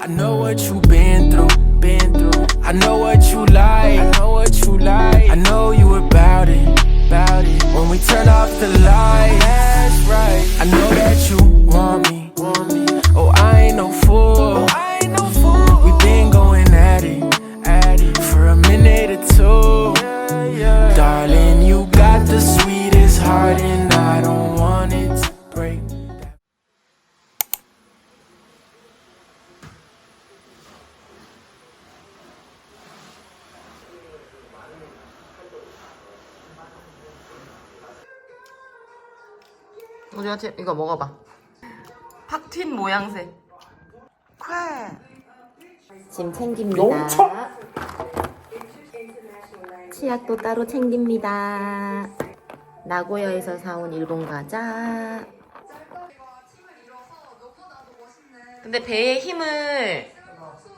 I know what you been through, been through. I know what you like, I know what you like. I know you about it, about it. When we turn off the lights, that's right. I know that you want me, 우리 같이 이거 먹어봐. 팍 튄 모양새. 콸. 짐 챙깁니다. 치약도 따로 챙깁니다. 나고야에서 사온 일본 과자. 근데 배에 힘을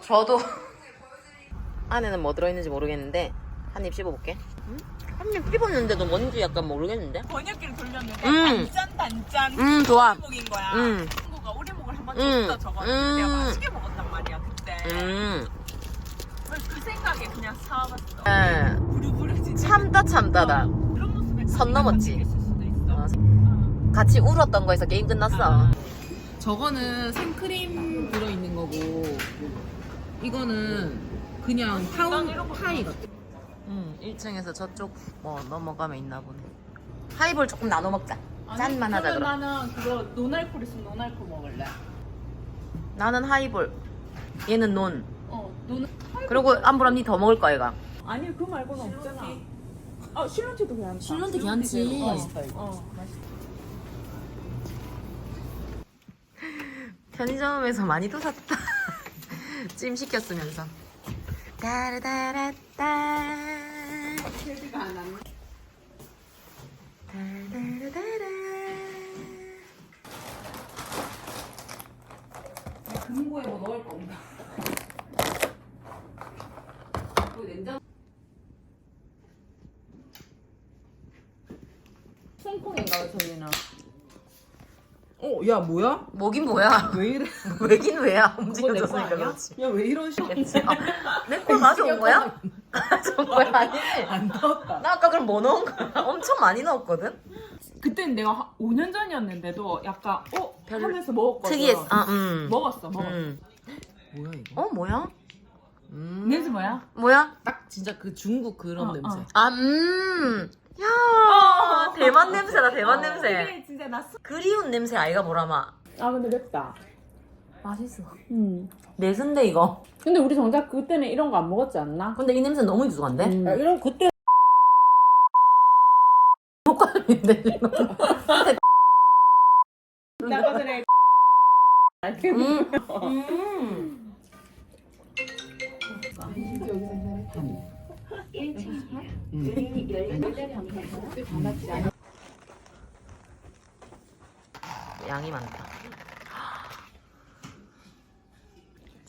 저도 안에는 뭐 들어있는지 모르겠는데 한 입 씹어볼게. 음? 한입 씹었는데도 뭔지 약간 모르겠는데. 번역기를 돌렸는데 음. 단짠 단짠 음 좋아. 오리목인 거야. 음. 친구가 오리목을 한번 음. 줬어 저거는 음. 내가 맛있게 먹었단 말이야 그때. 음. 그래서 그 생각에 그냥 사와봤어. 예. 부르부르지. 참다 참다다. 그런 모습에 선 넘었지. 있을 수도 있어. 어, 같이 울었던 거에서 게임 끝났어. 저거는 생크림 들어있는 거고 이거는 그냥 파운 파이 같아. 음, 1층에서 저쪽 뭐 넘어가면 있나 보네. 하이볼 조금 나눠 먹자. 짠만 하자 그럼. 나는 그거 노날콜 있으면 노날콜 먹을래. 나는 하이볼. 얘는 논. 어, 노는 그리고 안보람 니 더 먹을 거야, 얘가. 아니 그거 말고는 없잖아. 아 실론티도 괜찮다. 실론티 괜찮지. 어, 어 맛있어. 편의점에서 많이도 샀다. 찜 시켰으면서. 따라다라따. 따라다라따. 금고에 뭐 넣을 거 없나? 그 냉장 송콩인가 저기는. 어, 야 뭐야? 뭐긴 뭐야? 왜 이래? 왜긴 왜야? 그거 내 움직여줬으니까 거 아니야? 그렇지. 야 왜 이러셔? 내걸 가져온 거야? 가져온 거야? 아니지? 안 넣었다. 나 아까 그럼 뭐 넣은 거야? 엄청 많이 넣었거든? 그때는 내가 한 5년 전이었는데도 약간 어 별로- 하면서 먹었거든. 특이했어. 아, 음. 먹었어, 먹었어. 음. 뭐야 이거? 어, 뭐야? 음. 냄새 뭐야? 뭐야? 딱 진짜 그 중국 그런 어, 냄새. 어. 아, 음. 야, 어. 대만 냄새다, 대만 냄새. 이게 진짜 났어. 그리운 냄새 아이가 뭐라마. 아 근데 맵다. 맛있어. 음. 매순데 이거. 근데 우리 정작 그때는 이런 거 안 먹었지 않나? 근데 이 냄새 너무 익숙한데? 음. 야, 이런 그때 효과음인데 지금. 나가 전에 음. 음. 양이 많다.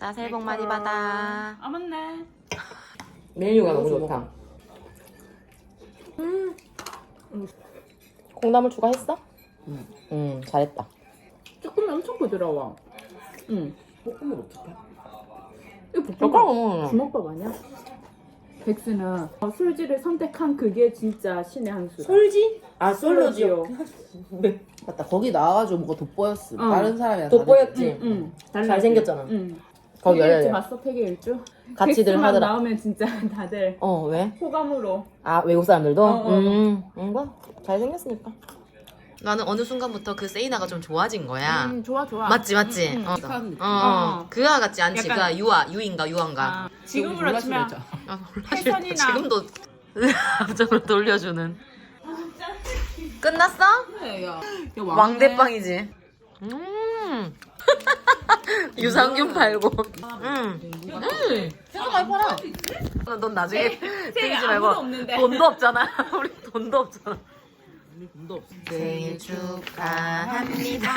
자, 새해 복 많이 받아. 아 맞네. 메뉴가 너무 좋다. 음. 콩나물 추가했어? 응. 음, 잘했다. 조금 엄청 부드러워. 응. 볶음을 어떻게? 이거 볶음밥 젓가락 주먹밥 아니야? 백스는 어, 술지를 선택한 그게 진짜 신의 한 수. 솔지? 아 솔로지요. 맞다 거기 나와가지고 뭐가 돋보였음. 응. 다른 사람이랑 돋보였지? 응. 응. 잘생겼잖아. 응. 거기 일주 열려요. 봤어? 폐계 일주? 같이들 하더라. 나오면 진짜 다들 어, 왜? 호감으로. 아, 외국 사람들도? 어, 어. 음, 음, 뭐, 잘생겼으니까. 나는 어느 순간부터 그 세이나가 좀 좋아진 거야. 음, 좋아 좋아. 맞지, 맞지? 음, 어, 착한 느낌. 어, 어. 어. 그아 같지 않지? 약간- 그아 유아, 유인가, 유한가. 아, 지금으로 치면 아, 혜선이나- 지금도 앞쪽으로 돌려주는. 끝났어? 그래 야. 왕대빵이지. 음. 유산균 팔고. 음. 음. 생각 많이 팔아. 넌 나중에 생기지 말고. 돈도 없잖아. 우리 돈도 없잖아. 돈도 없어. 생일 축하합니다.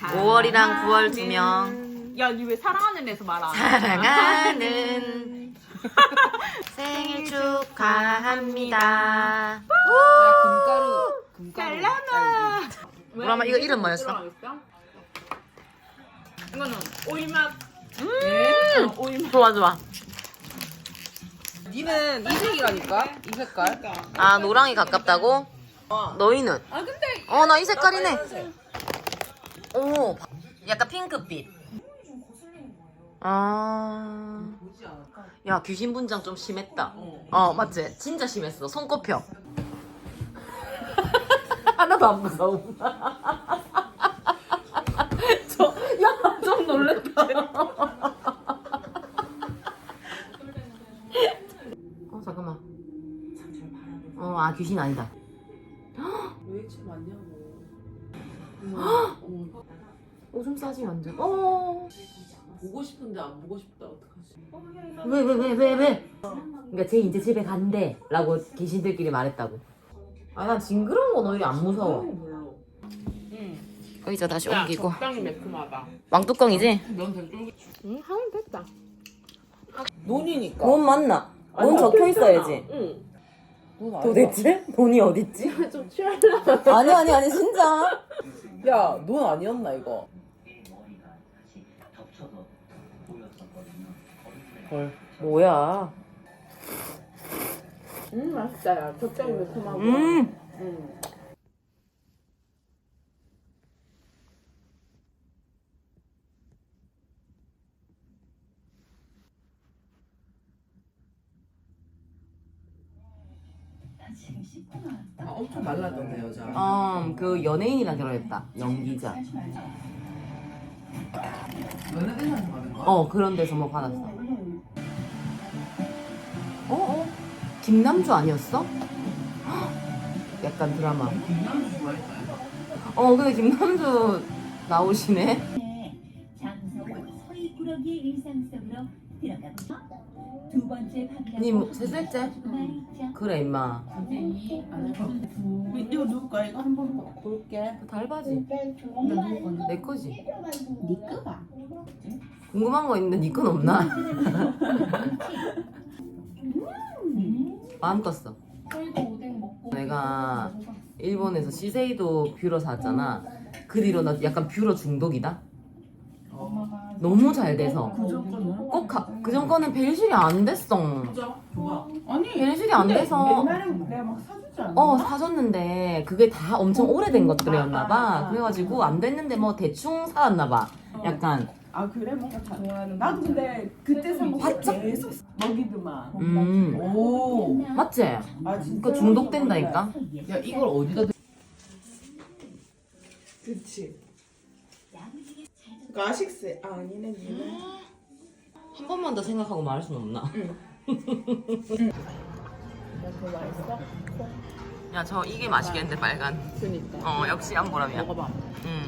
5월이랑 9월 두 명. 야, 니 왜 사랑하는 애서 말안 해? 사랑하는 생일 축하합니다. 야 금가루 금가루. 잘라놔. 그러면 이거 이름 뭐였어? 이거는 오이맛 음, 좋아 좋아. 니는 이 색이라니까? 이 색깔? 아 노랑이 가깝다고? 너희는? 아 근데 어 나 이 색깔이네. 오 약간 핑크빛. 아. 야 귀신 분장 좀 심했다. 어 맞지? 진짜 심했어. 손꼽혀. 하나도 안 무서워. 저야좀 놀랬다. 어 잠깐만. 어아 귀신 아니다. 왜 이렇게 많냐고. 오줌 싸지 완전. 어. 보고 싶은데 안 보고 싶다 어떡하지? 왜 왜 왜 왜 왜? 그러니까 쟤 이제 집에 간대라고 귀신들끼리 말했다고. 아 난 징그러운 건 오히려 안 무서워. 별로. 의자 다시 옮기고. 적당히 매콤하다. 왕뚜껑이지? 면된 쫄깃. 응 하면 됐다. 논이니까. 돈 맞나? 돈 적혀 있어야지. 응. 도대체 돈이 어딨지? 좀 취하려면 아니 아니 아니 진짜. 야, 논 아니었나 이거? 헐. 뭐야? 음 맛있다 야 적당히 매콤하고. 음. 음. 아, 엄청 말랐던데 여자. 어 그 연예인이랑 결혼했다. 연기자. 연예대상에서 받은 거야? 어 그런 데서 뭐 받았어. 어 어. 김남주 아니었어? 헉, 약간 드라마. 김남주 좋아했다. 어 근데 김남주 나오시네. 님 세살째? 말이죠. 그래 임마. 이거 누굴까 이거 한번 볼게. 달바지. 내 거지. 네 거가. 궁금한 거 있는데 니건 없나? 마음 껐어. 내가 일본에서 시세이도 뷰러 샀잖아. 그 뒤로 나 약간 뷰러 중독이다. 너무 잘 돼서 꼭그 전 거는 벨실이 안 됐어. 좋아. 아니 벨실이 안 돼서 옛날에 내가 막 사주지 않았나? 어 사줬는데 그게 다 엄청 오래된 것들이었나 봐. 그래가지고 안 됐는데 뭐 대충 살았나 봐. 약간 아 그래 뭔가 다 나도 근데 그때 산거 바짝- 계속 먹이더만. 음 오. 맞지? 아 진짜. 그 중독된다니까. 야, 이걸 어디다 대... 그치. 그 아식스 아 아니네 니네. 한 번만 더 생각하고 말할 수는 없나? 더 맛있어? 야 저 이게 맛있겠는데 빨간. 그니까. 어 역시 안보람이야. 먹어봐. 응.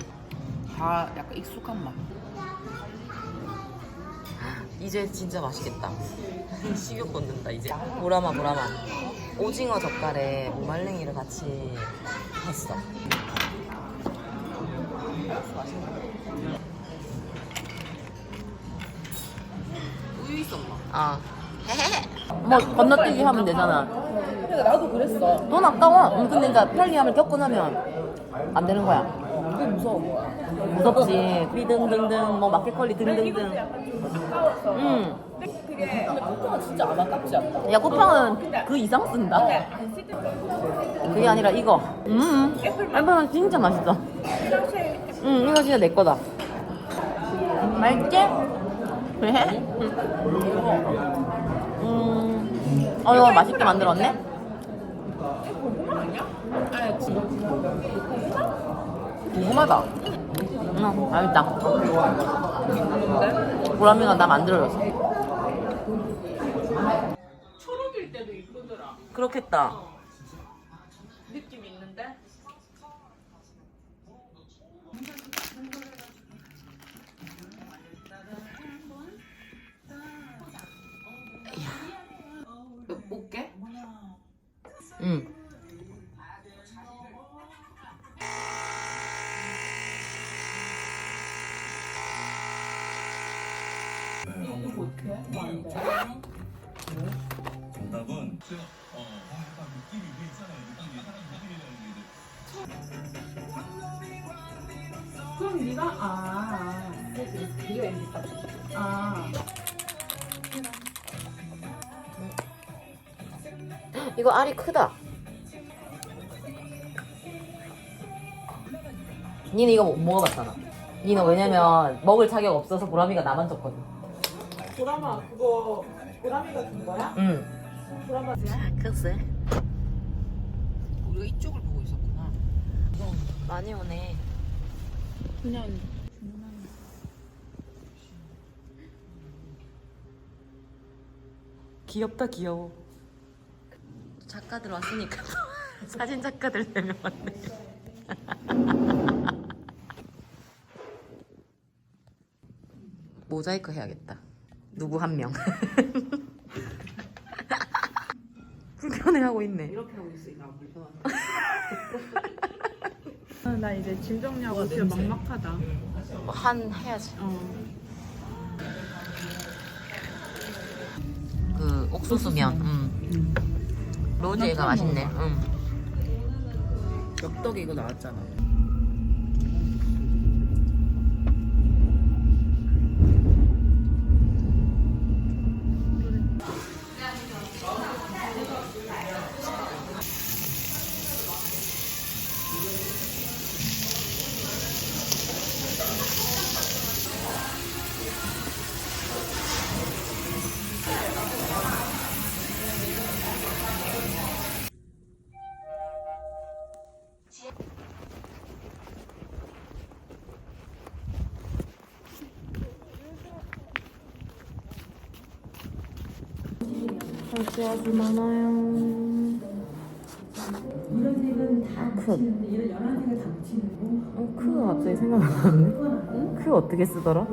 다 약간 익숙한 맛. 이제 진짜 맛있겠다. 식욕 돋는다 이제. 보라마 보라마. 오징어 젓갈에 무말랭이를 같이 했어. 우유 아. 뭐 건너뛰기 하면 되잖아. 근데 나도 그랬어. 돈 아까워. 응, 근데 이제 편리함을 겪고 나면 안 되는 거야. 그게 거야. 무섭지. 휘등등등, 뭐 마켓컬리 등등등. 응. 근데 코코가 진짜 안 아깝지 않나? 야 쿠팡은 그 이상 쓴다. 그게 아니라 이거. 음. 애플은 진짜 맛있어. 응, 이거 진짜 내 거다. 맛있지? 그래? 음. 어, 이거 맛있게 만들었네? 궁금하다. 응, 맛있다. 보람이가 나 만들어줬어. 초록일 때도 이쁘더라. 그렇겠다. 응. 정답은 그럼 네가 아 아 이거 알이 크다. 니는 이거 못 먹어봤잖아. 니는 왜냐면 먹을 자격 없어서 보람이가 나만 줬거든. 보람아 그거 보람이가 준 거야? 응. 보람아 글쎄. 우리가 이쪽을 보고 있었구나. 많이 오네. 그냥 귀엽다 귀여워. 작가들 왔으니까 사진 작가들 네명 왔네. 모자이크 해야겠다. 누구 한 명. 불편해하고 있네. 이렇게 하고 있으니까 불편하다. 아, 나 이제 짐 정리하고 진짜 막막하다 한 해야지. 어 그 옥수수면. 음. 로제가 맛있네. 음. 엽떡 이거 나왔잖아. 갈치 아주 많아요. 크. 어, 크가 갑자기 생각 안 나는데? 크 어떻게 쓰더라?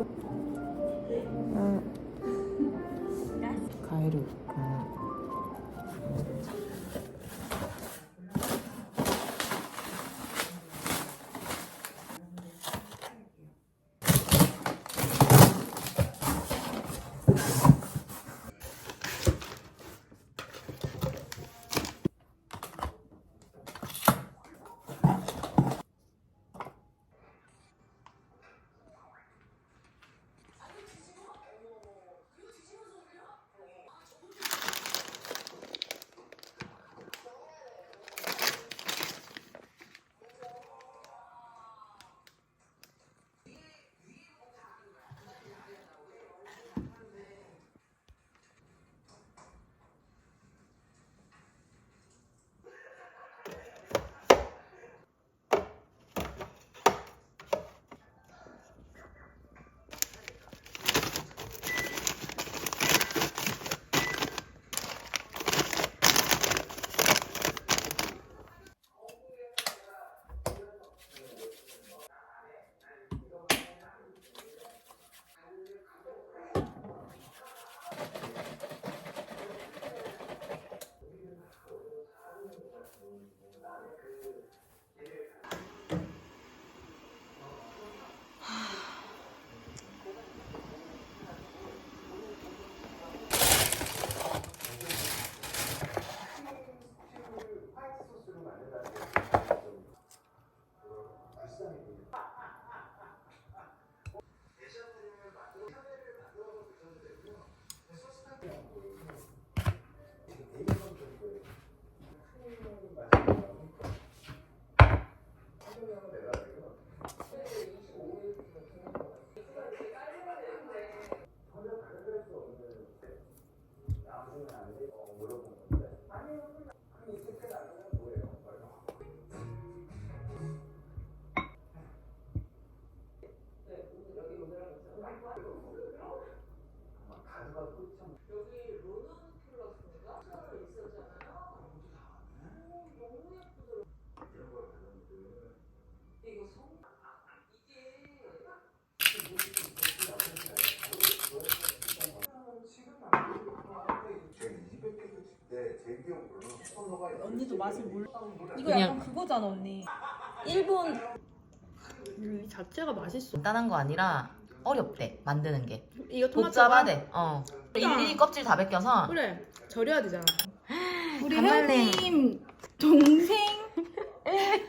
이거 약간 그거잖아 언니. 일본 이 자체가 맛있어. 간단한 거 아니라 어렵대 만드는 게. 이거 토마토가? 복잡하대. 어. 일일이 껍질 다 벗겨서. 그래. 절여야 되잖아. 우리 간말랭. 혜원님 동생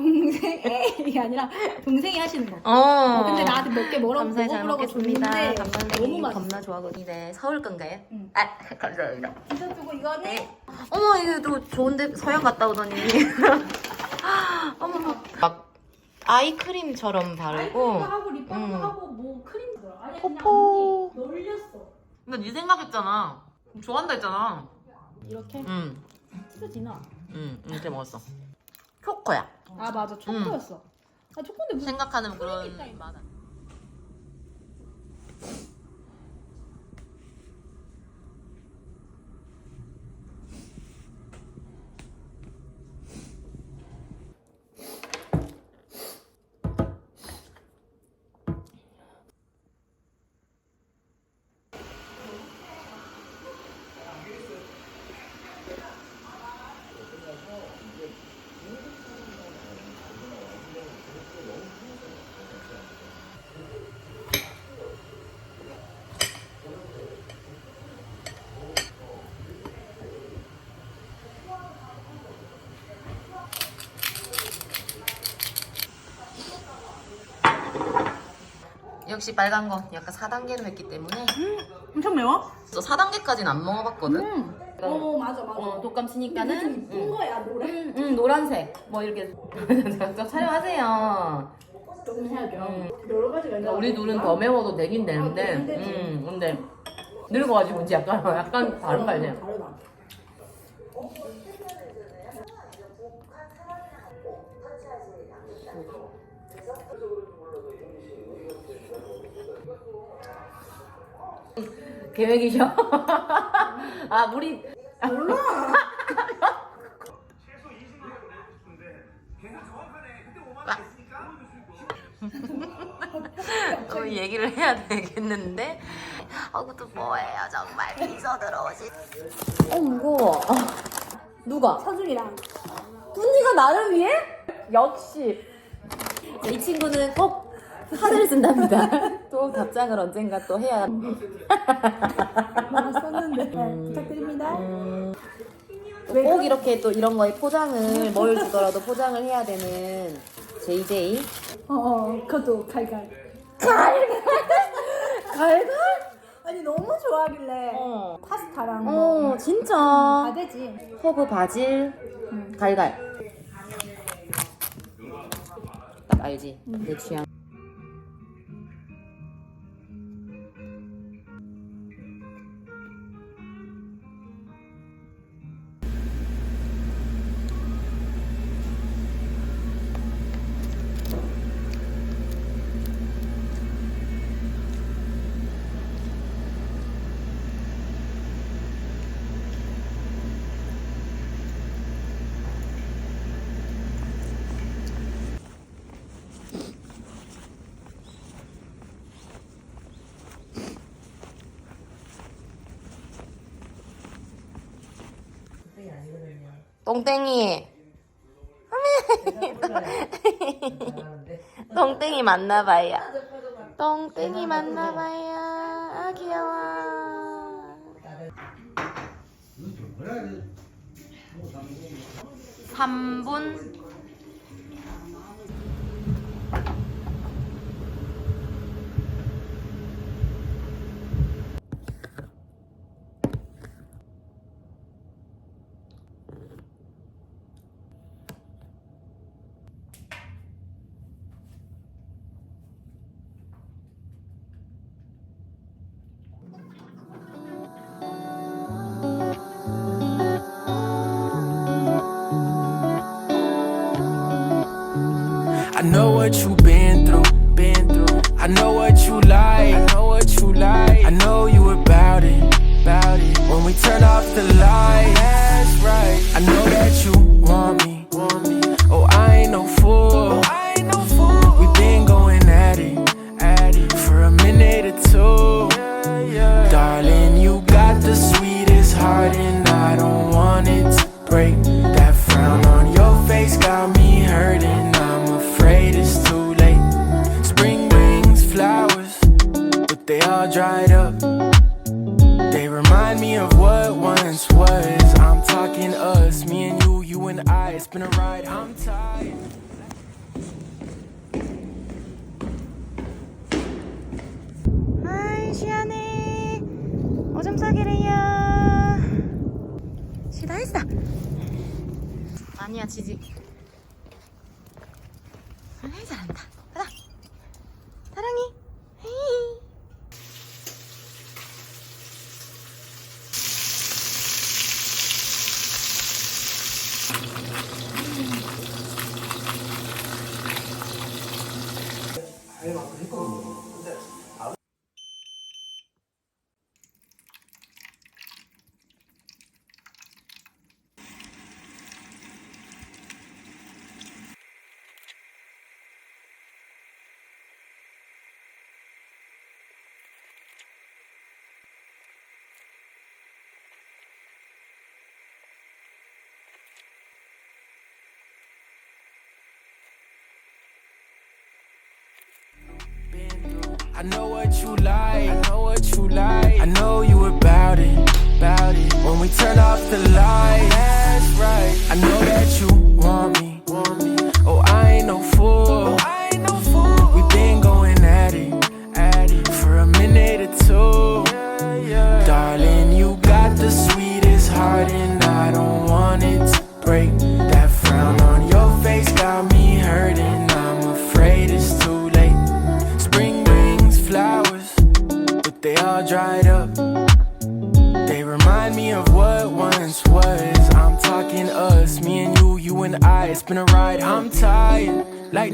동생 이게 아니라 동생이 하시는 거. 어. 근데 나한테 몇 개 뭐라고 감사히 잘 먹어보라고 먹겠습니다. 줬는데 감사합니다. 너무 맛있어. 겁나 좋아하거든요. 네, 서울 건가요? 응. 아, 감사합니다. 이거 두고 이거는 네. 어머, 이거 좋은데 서양 갔다 오더니. 어머, 막 아이크림처럼 바르고. 하고 립밤도 음. 하고 뭐 크림 들어. 아니 포포. 그냥 언니 놀렸어. 근데 네 생각했잖아. 좋아한다 했잖아. 이렇게 응, 찢어지나? 응, 이제 먹었어. 초코야. 아 맞아 초코였어. 아 초코인데 무슨 생각하는 그런. 맛. 역시 빨간 거 약간 4단계로 했기 때문에 엄청 매워? 저 4단계까지는 안 먹어봤거든. 음. 어 맞아 맞아. 어, 독감 치니까는 좀 이쁜 거야 노래. 응, 응, 노란색. 뭐 이렇게 저 촬영하세요. 조금 해야죠. 음. 여러 가지가 있나? 우리 둘은 더 매워도 되긴 되는데, 아, 되긴 되지. 음, 근데 늙어가지고 이제 약간 약간 다른 거 아니야? 다르다. 계획이셔? 아, 우리 또 얘기를 해야 되겠는데? 아 그것도 뭐예요? 정말 비서 들어오시 어 무거워. 누가? 서준이랑. 뚜니가 나를 위해? 역시. 이 친구는 꼭 카드를 쓴답니다. 또 답장을 언젠가 또 해야. 막 썼는데. 네, 부탁드립니다. 꼭 이렇게 또 이런 거에 포장을 뭘 주더라도 포장을 해야 되는 JJ 어, 어 그것도 갈갈. 갈갈? 아니 너무 좋아하길래 어. 파스타랑 뭐. 어 진짜? 다 되지. 허브 바질 갈갈. 딱 알지? 내 취향 똥땡이. 똥땡이 맞나봐요. 똥땡이 맞나봐요. 아 귀여워. 3분 know what you've been through, been through. I know what you like, I know what you like. I know you about it, about it. When we turn off the light, that's right. I know that you want me, was. I'm talking us, me and you, you and I. It's been a ride, I'm tired. 아이 시원해 오줌 싸기래요 시다 했어 아니야 지지 아이 잘한다 I know what you like. I know what you like. I know you about it, about it. When we turn off the lights, that's right. I know that you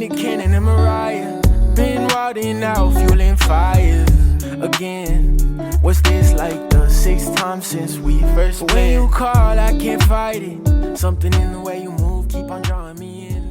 Nick Cannon and Mariah. Been riding out, fueling fires again. What's this like the sixth time since we first met? When you call, I can't fight it. Something in the way you move keep on drawing me in.